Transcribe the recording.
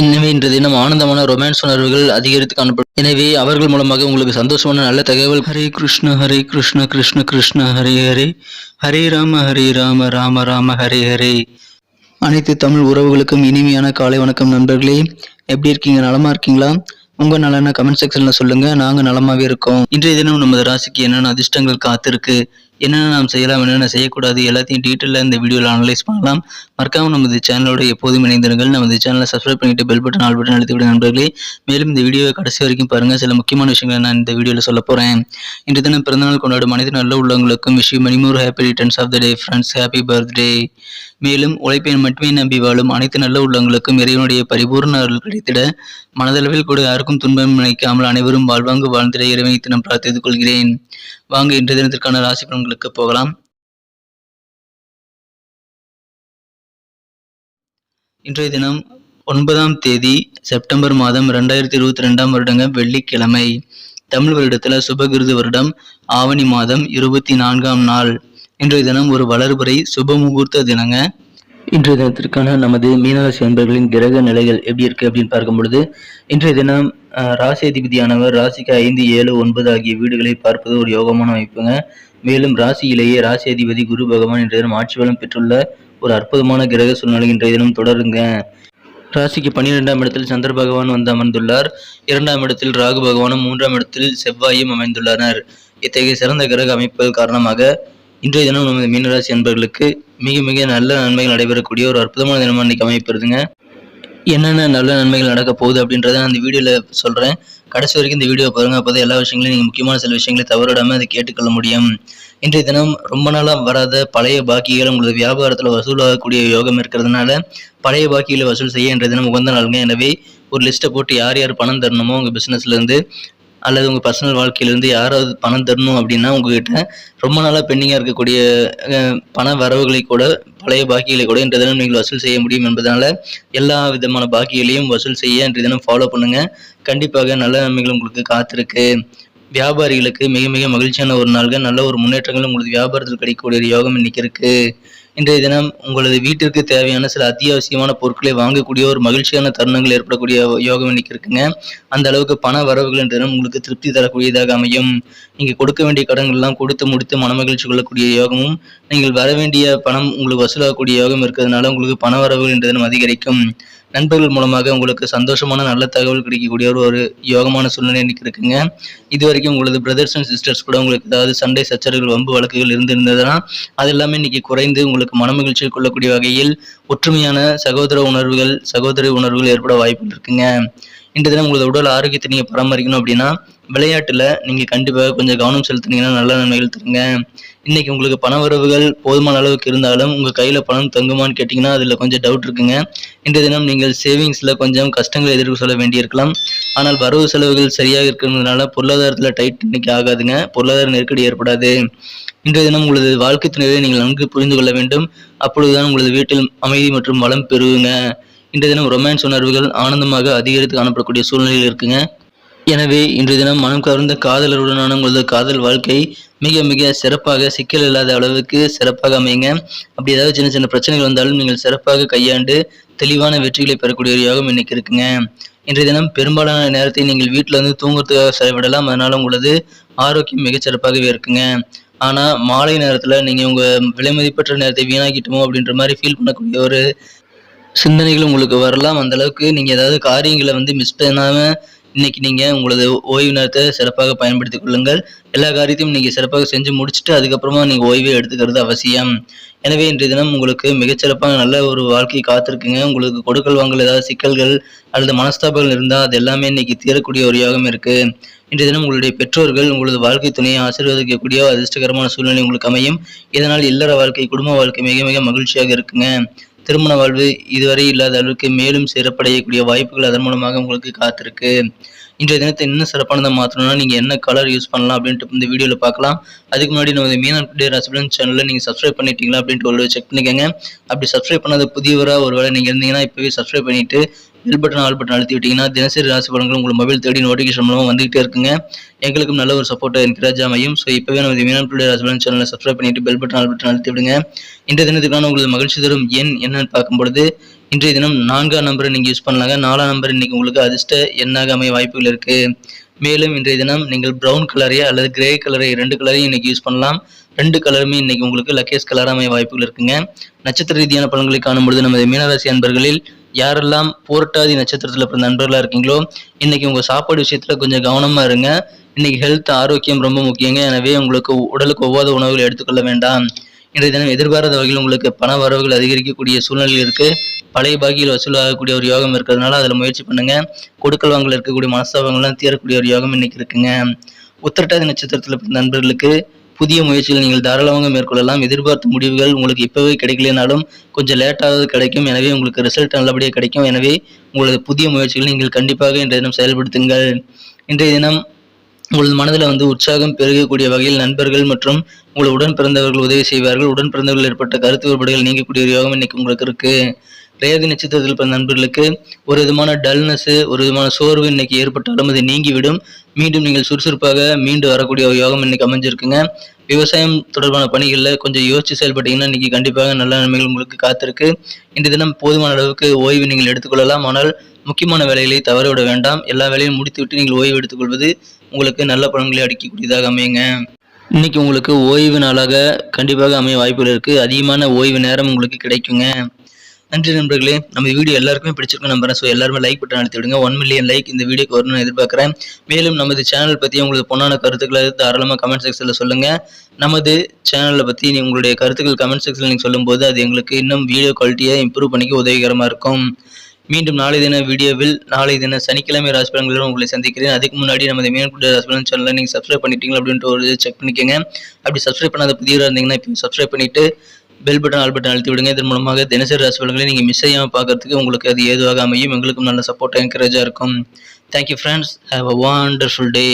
எனவே இன்று தினம் ஆனந்தமான ரொமான்ஸ் உணர்வுகள் அதிகரித்து காணப்படும். எனவே அவர்கள் மூலமாக உங்களுக்கு சந்தோஷமான நல்ல தகவல். ஹரே கிருஷ்ண ஹரே கிருஷ்ண கிருஷ்ண கிருஷ்ண ஹரே ஹரே. ஹரே ராம ஹரே ராம ராம ராம ஹரே ஹரே. அனைத்து தமிழ் உறவுகளுக்கும் இனிமையான காலை வணக்கம் நண்பர்களே. எப்படி இருக்கீங்க? நலமா இருக்கீங்களா? உங்க நலன கமெண்ட் செக்ஷன்ல சொல்லுங்க. நாங்க நலமாவே இருக்கோம். இன்றைய தினம் நமது ராசிக்கு என்னென்ன அதிர்ஷ்டங்கள் காத்திருக்கு? என்னென்ன நாம் செய்யலாம் என்னென்ன செய்யக்கூடாது எல்லாத்தையும் டீட்டெயிலாக இந்த வீடியோவில் அனலைஸ் பண்ணலாம். மறக்காமல் நமது சேனலோட எப்போதும் இணைந்திருங்கள். நமது சேனலை சப்ஸ்கிரைப் பண்ணிட்டு பெல் பட்டன் ஆல் பட்டன் அழுத்தி விட நண்பர்களே. மேலும் இந்த வீடியோவை கடைசி வரைக்கும் பாருங்கள் சில முக்கியமான விஷயங்களை நான் இந்த வீடியோவில் சொல்ல போகிறேன் இன்று தினம் பிறந்தநாள் கொண்டாடும் அனைத்து நல்ல உள்ளவங்களுக்கும் விஷயம் மணிமூர் happy returns of the day friends happy birthday மேலும் உழைப்பை மட்டுமே நம்பி வாழும் அனைத்து நல்ல உள்ளங்களுக்கும் இறைவனுடைய பரிபூர்ண அருள் கிடைத்திட மனதளவில் கூட யாருக்கும் துன்பம் நினைக்காமல் அனைவரும் வாழ்வாங்கு வாழ்ந்திட இறைவனை தினம் பிரார்த்தித்துக் கொள்கிறேன். வாங்க இன்றைய தினத்திற்கான ராசி பலன்களுக்கு போகலாம். இன்றைய தினம் ஒன்பதாம் தேதி செப்டம்பர் மாதம் ரெண்டாயிரத்தி இருபத்தி ரெண்டாம் வருடங்க வெள்ளிக்கிழமை. தமிழ் வருடத்துல சுபகிருது வருடம் ஆவணி மாதம் இருபத்தி நான்காம் நாள். இன்றைய தினம் ஒரு வளர்புரை சுப முகூர்த்த தினங்க. இன்றைய தினத்திற்கான நமது மீனராசி அன்பர்களின் கிரக நிலைகள் எப்படி இருக்கு அப்படின்னு பார்க்கும் பொழுது இன்றைய தினம் ராசி அதிபதியானவர் ராசிக்கு ஐந்து ஏழு ஒன்பது ஆகிய வீடுகளை பார்ப்பது ஒரு யோகமான அமைப்புங்க. மேலும் ராசியிலேயே ராசி அதிபதி குரு பகவான் இன்றைய தினம் ஆட்சி பலம் பெற்றுள்ள ஒரு அற்புதமான கிரக சூழ்நிலை இன்றைய தினம் தொடருங்க. ராசிக்கு பன்னிரெண்டாம் இடத்தில் சந்திர பகவான் வந்து அமர்ந்துள்ளார். இரண்டாம் இடத்தில் ராகு பகவானும் மூன்றாம் இடத்தில் செவ்வாயும் அமைந்துள்ளனர். இத்தகைய சிறந்த கிரக அமைப்புகள் காரணமாக இன்றைய தினம் நமது மீனராசி அன்பர்களுக்கு மிக மிக நல்ல நன்மைகள் நடைபெறக்கூடிய ஒரு அற்புதமான தினமாக இன்னைக்கு அமைப்பிருதுங்க என்னென்ன நல்ல நன்மைகள் நடக்க போகுது அப்படின்றத நான் இந்த வீடியோவில் சொல்கிறேன் கடைசி வரைக்கும் இந்த வீடியோ பாருங்க. அப்போ எல்லா விஷயங்களையும் நீங்கள் முக்கியமான சில விஷயங்களை தவறிடாமல் அதை கேட்டுக்கொள்ள முடியும். இன்றைய தினம் ரொம்ப நாளாக வராத பழைய பாக்கிகள் உங்களது வியாபாரத்தில் வசூலாகக்கூடிய யோகம் இருக்கிறதுனால பழைய பாக்கிகளை வசூல் செய்ய இன்றைய தினம் உகந்த நாளுங்க. எனவே ஒரு லிஸ்ட்டை போட்டு யார் யார் பணம் தரணுமோ உங்கள் பிஸ்னஸ்லேருந்து அல்லது உங்கள் பர்சனல் வாழ்க்கையிலேருந்து யாராவது பணம் தரணும் அப்படின்னா உங்ககிட்ட ரொம்ப நாளாக பெண்டிங்காக இருக்கக்கூடிய பண வரவுகளை கூட பழைய பாக்கிகளை கூட இன்றைய தினம் நீங்கள் வசூல் செய்ய முடியும் என்பதனால எல்லா விதமான பாக்கிகளையும் வசூல் செய்ய இன்றைய தினம் ஃபாலோ பண்ணுங்கள் கண்டிப்பாக நல்ல நன்மைகள் உங்களுக்கு காத்திருக்கு. வியாபாரிகளுக்கு மிக மிக மகிழ்ச்சியான ஒரு நாள்கள். நல்ல ஒரு முன்னேற்றங்கள் உங்களுக்கு வியாபாரத்தில் கிடைக்கக்கூடிய யோகம் இன்னைக்கு இருக்குது இன்றைய தினம் உங்களது வீட்டிற்கு தேவையான சில அத்தியாவசியமான பொருட்களை வாங்கக்கூடிய ஒரு மகிழ்ச்சியான தருணங்கள் ஏற்படக்கூடிய யோகம் இன்னைக்கு இருக்குங்க. அந்த அளவுக்கு பண வரவுகள் என்ற தினம் உங்களுக்கு திருப்தி தரக்கூடியதாக அமையும். நீங்கள் கொடுக்க வேண்டிய கடன்கள்லாம் கொடுத்து முடித்து மனமகிழ்ச்சி கொள்ளக்கூடிய யோகமும் நீங்கள் வர வேண்டிய பணம் உங்களுக்கு வசூலாகக்கூடிய யோகம் இருக்கிறதுனால உங்களுக்கு பண வரவுகள் என்ற தினம் அதிகரிக்கும். நண்பர்கள் மூலமாக உங்களுக்கு சந்தோஷமான நல்ல தகவல் கிடைக்கக்கூடிய ஒரு ஒரு யோகமான சூழ்நிலை இன்னைக்கு இருக்குங்க. இது வரைக்கும் உங்களது பிரதர்ஸ் அண்ட் சிஸ்டர்ஸ் கூட உங்களுக்கு ஏதாவது சண்டை சச்சரவுகள் வம்பு வழக்குகள் இருந்திருந்ததுன்னா அது எல்லாமே இன்னைக்கு குறைந்து உங்களுக்கு மனமகிழ்ச்சி கொள்ளக்கூடிய வகையில் ஒற்றுமையான சகோதர உணர்வுகள் சகோதரி உணர்வுகள் ஏற்பட வாய்ப்புகள் இருக்குங்க. இன்று தினம் உங்களோட உடல் ஆரோக்கியத்தை நீங்கள் பராமரிக்கணும் அப்படின்னா விளையாட்டில் நீங்கள் கண்டிப்பாக கொஞ்சம் கவனம் செலுத்துனீங்கன்னா நல்ல நன்மைகள் தருங்க. இன்னைக்கு உங்களுக்கு பண வரவுகள் போதுமான அளவுக்கு இருந்தாலும் உங்கள் கையில் பணம் தங்குமான்னு கேட்டிங்கன்னா அதில் கொஞ்சம் டவுட் இருக்குங்க. இன்றைய தினம் நீங்கள் சேவிங்ஸில் கொஞ்சம் கஷ்டங்கள் எதிர்ப்பு சொல்ல வேண்டியிருக்கலாம். ஆனால் வரவு செலவுகள் சரியாக இருக்கிறதுனால பொருளாதாரத்தில் டைட் இன்னைக்கு ஆகாதுங்க. பொருளாதார நெருக்கடி ஏற்படாது. இன்றைய தினம் உங்களது வாழ்க்கை துணையை நீங்கள் நன்கு புரிந்து கொள்ள வேண்டும். அப்பொழுதுதான் உங்களது வீட்டில் அமைதி மற்றும் வளம் பெறுவீங்க இன்றைய தினம் ரொமான்ஸ் உணர்வுகள் ஆனந்தமாக அதிகரித்து காணப்படக்கூடிய சூழ்நிலையில் இருக்குங்க. எனவே இன்றைய தினம் மனம் கவர்ந்த காதலருடனான உங்களது காதல் வாழ்க்கை மிக மிக சிறப்பாக சிக்கல் இல்லாத அளவுக்கு சிறப்பாக அமையுங்க. அப்படி ஏதாவது சின்ன சின்ன பிரச்சனைகள் வந்தாலும் நீங்கள் சிறப்பாக கையாண்டு தெளிவான வெற்றிகளை பெறக்கூடிய ஒரு யோகம் இன்னைக்கு இருக்குங்க. இன்றைய தினம் பெரும்பாலான நேரத்தை நீங்கள் வீட்டில் வந்து தூங்குறதுக்காக செலவிடலாம். அதனால உங்களது ஆரோக்கியம் மிகச் சிறப்பாகவே இருக்குங்க. ஆனால் மாலை நேரத்தில் நீங்கள் உங்கள் விலைமதிப்பற்ற நேரத்தை வீணாக்கிட்டோமோ அப்படின்ற மாதிரி ஃபீல் பண்ணக்கூடிய ஒரு சிந்தனைகள் உங்களுக்கு வரலாம். அந்த அளவுக்கு நீங்கள் ஏதாவது காரியங்களை வந்து மிஸ் பண்ணாமல் இன்னைக்கு நீங்கள் உங்களது ஓய்வு நேரத்தை சிறப்பாக பயன்படுத்திக் கொள்ளுங்கள். எல்லா காரியத்தையும் நீங்கள் சிறப்பாக செஞ்சு முடிச்சுட்டு அதுக்கப்புறமா நீங்கள் ஓய்வை எடுத்துக்கிறது அவசியம். எனவே இன்றைய தினம் உங்களுக்கு மிகச்சிறப்பாக நல்ல ஒரு வாழ்க்கை காத்திருக்குங்க. உங்களுக்கு கொடுக்கல் வாங்கல் ஏதாவது சிக்கல்கள் அல்லது மனஸ்தாபங்கள் இருந்தால் அது எல்லாமே இன்னைக்கு தீரக்கூடிய ஒரு யோகம் இருக்குது இன்றைய தினம் உங்களுடைய பெற்றோர்கள் உங்களது வாழ்க்கை துணையை ஆசீர்வதிக்கக்கூடிய அதிர்ஷ்டகரமான சூழ்நிலை உங்களுக்கு அமையும். இதனால் இல்லற வாழ்க்கை குடும்ப வாழ்க்கை மிக மிக மகிழ்ச்சியாக இருக்குங்க. திருமண வாழ்வு இதுவரை இல்லாத அளவுக்கு மேலும் சிறப்படையக்கூடிய வாய்ப்புகள் அதன் மூலமாக உங்களுக்கு காத்திருக்கு. இன்றைய தினத்தை இன்னும் சிறப்பானதாக மாற்றணும்னா நீங்கள் என்ன கலர் யூஸ் பண்ணலாம் அப்படின்ட்டு இந்த வீடியோவில் பார்க்கலாம். அதுக்கு முன்னாடி நம்ம மீனா டுடே ரசபலன் சேனலில் நீங்கள் சப்ஸ்கிரைப் பண்ணிட்டீங்களா அப்படின்ட்டு ஒரு செக் பண்ணிக்கோங்க. அப்படி சப்ஸ்கிரைப் பண்ணாத புதியவராக ஒரு வேளை நீங்கள் இருந்தீங்கன்னா இப்போவே சப்ஸ்கிரைப் பண்ணிட்டு பெல் பட்டன் ஆல் பட்டன் அழுத்தி விட்டீங்கன்னா தினசரி ராசி பலன்கள் உங்கள் மொபைல் தேடி நோட்டிஃபிகேஷன் மூலமாக வந்துகிட்டே இருக்குங்க. எங்களுக்கும் நல்ல ஒரு சப்போர்ட்டாக என்கரேஜ் அமையும். ஸோ இப்போவே நம்ம மீனான் டுடே ரசபலன் சேனலை சப்ஸ்கிரைப் பண்ணிட்டு பெல் பட்டன் ஆல் பட்டன் அழுத்தி விடுங்க. இன்றைய தினத்துக்கான உங்களது மகிழ்ச்சி தரும் எண் என்னன்னு பார்க்கும் பொழுது இன்றைய தினம் நான்காம் நம்பரை நீங்கள் யூஸ் பண்ணலாங்க. நாலாம் நம்பர் இன்றைக்கி உங்களுக்கு அதிர்ஷ்ட எண்ணாக அமைய வாய்ப்புகள் இருக்குது மேலும் இன்றைய தினம் நீங்கள் ப்ரௌன் கலரையே அல்லது கிரே கலரை ரெண்டு கலரையும் இன்றைக்கி யூஸ் பண்ணலாம். ரெண்டு கலருமே இன்றைக்கி உங்களுக்கு லக்கேஸ் கலராக அமைய வாய்ப்புகள் இருக்குங்க. நட்சத்திர ரீதியான பலன்களை காணும்பொழுது நமது மீனராசி அன்பர்களில் யாரெல்லாம் போராட்டாதி நட்சத்திரத்தில் பிறந்த நண்பர்களாக இருக்கீங்களோ இன்றைக்கி உங்கள் சாப்பாடு விஷயத்தில் கொஞ்சம் கவனமாக இருங்க. இன்றைக்கி ஹெல்த் ஆரோக்கியம் ரொம்ப முக்கியங்க. எனவே உங்களுக்கு உடலுக்கு ஒவ்வாத உணவுகளை எடுத்துக்கொள்ள வேண்டாம். இன்றைய தினம் எதிர்பாராத வகையில் உங்களுக்கு பண வரவுகள் அதிகரிக்கக்கூடிய சூழ்நிலை இருக்குது பழைய பாகியில் வசூலாகக்கூடிய ஒரு யோகம் இருக்கிறதுனால அதில் முயற்சி பண்ணுங்க. கொடுக்கல் வாங்கல இருக்கக்கூடிய மனஸ்தாபங்கள்லாம் தீரக்கூடிய ஒரு யோகம் இன்னைக்கு இருக்குங்க. உத்திரட்டாதி நட்சத்திரத்தில் நண்பர்களுக்கு புதிய முயற்சிகள் நீங்கள் தாராளமாக மேற்கொள்ளலாம். எதிர்பார்த்த முடிவுகள் உங்களுக்கு இப்போவே கிடைக்கலனாலும் கொஞ்சம் லேட்டாவது கிடைக்கும். எனவே உங்களுக்கு ரிசல்ட் நல்லபடியாக கிடைக்கும். எனவே உங்களது புதிய முயற்சிகளை நீங்கள் கண்டிப்பாக இன்றைய தினம் செயல்படுத்துங்கள். இன்றைய தினம் உங்களது மனதில் வந்து உற்சாகம் பெருகக்கூடிய வகையில் நண்பர்கள் மற்றும் உங்கள் உடன் பிறந்தவர்கள் உதவி செய்வார்கள். உடன் பிறந்தவர்கள் ஏற்பட்ட கருத்து வேறுபாடுகள் நீங்கக்கூடிய ஒரு யோகம் இன்னைக்கு உங்களுக்கு இருக்குது ரேவதி நட்சத்திரத்தில் பிறந்த நண்பர்களுக்கு ஒரு விதமான டல்னஸ் ஒரு விதமான சோர்வு இன்னைக்கு ஏற்பட்டாலும் அது நீங்கிவிடும். மீண்டும் நீங்கள் சுறுசுறுப்பாக மீண்டு வரக்கூடிய ஒரு யோகம் இன்னைக்கு அமைஞ்சிருக்குங்க. விவசாயம் தொடர்பான பணிகளில் கொஞ்சம் யோசிச்சு செயல்பட்டீங்கன்னா இன்னைக்கு கண்டிப்பாக நல்ல நன்மைகள் உங்களுக்கு காத்திருக்கு. இன்று தினம் போதுமான அளவுக்கு ஓய்வு நீங்கள் எடுத்துக்கொள்ளலாம். ஆனால் முக்கியமான வேலைகளை தவறவிட வேண்டாம். எல்லா வேலையும் முடித்துவிட்டு நீங்கள் ஓய்வு எடுத்துக்கொள்வது உங்களுக்கு நல்ல பலன்களை அடிக்கக்கூடியதாக அமையுங்க. இன்னைக்கு உங்களுக்கு ஓய்வு நாளாக கண்டிப்பாக அமைய வாய்ப்புகள் இருக்கு. அதிகமான ஓய்வு நேரம் உங்களுக்கு கிடைக்குங்க. நன்றி நண்பர்களே. நம்ம வீடியோ எல்லாருக்குமே பிடிச்சிருக்கும் நம்புறேன். ஸோ எல்லாருமே லைக் பட்டன் அழுத்தி விடுங்க. ஒன் மில்லியன் லைக் இந்த வீடியோக்கு வரணும்னு எதிர்பார்க்குறேன். மேலும் நமது சேனல் பற்றி உங்களுக்கு பொண்ணான கருத்துக்களை தாராளமாக கமெண்ட் செக்ஷனில் சொல்லுங்கள் நமது சேனலை பற்றி நீ உங்களுடைய கருத்துக்கள் கமெண்ட் செக்ஷனில் நீங்கள் சொல்லும்போது அது எங்களுக்கு இன்னும் வீடியோ குவாலிட்டியை இம்ப்ரூவ் பண்ணிக்க உதவிகரமாக இருக்கும். மீண்டும் நாளை தின வீடியோவில் நாளை தின சனிக்கிழமை ராசி உங்களை சந்திக்கிறேன். அதுக்கு முன்னாடி நமது மேற்கொண்ட ராசி சேனலை நீங்கள் சப்ஸ்கிரைப் பண்ணிட்டீங்களா அப்படின்ட்டு ஒரு செக் பண்ணிக்கோங்க. அப்படி சப்ஸ்கிரைப் பண்ணாத புதியவராக இருந்தீங்கன்னா இப்போ சப்ஸ்கிரைப் பண்ணிட்டு பெல் பட்டன் ஆல் பட்டன் அழுத்தி விடுங்க. இதன் மூலமாக தினசரி ராசிபலன்களை நீங்கள் மிஸ் செய்யாமல் பார்க்கறதுக்கு உங்களுக்கு அது ஏதுவாக அமையும். எங்களுக்கும் நல்ல சப்போர்ட் என்கரேஜாக இருக்கும். Thank you friends have a wonderful day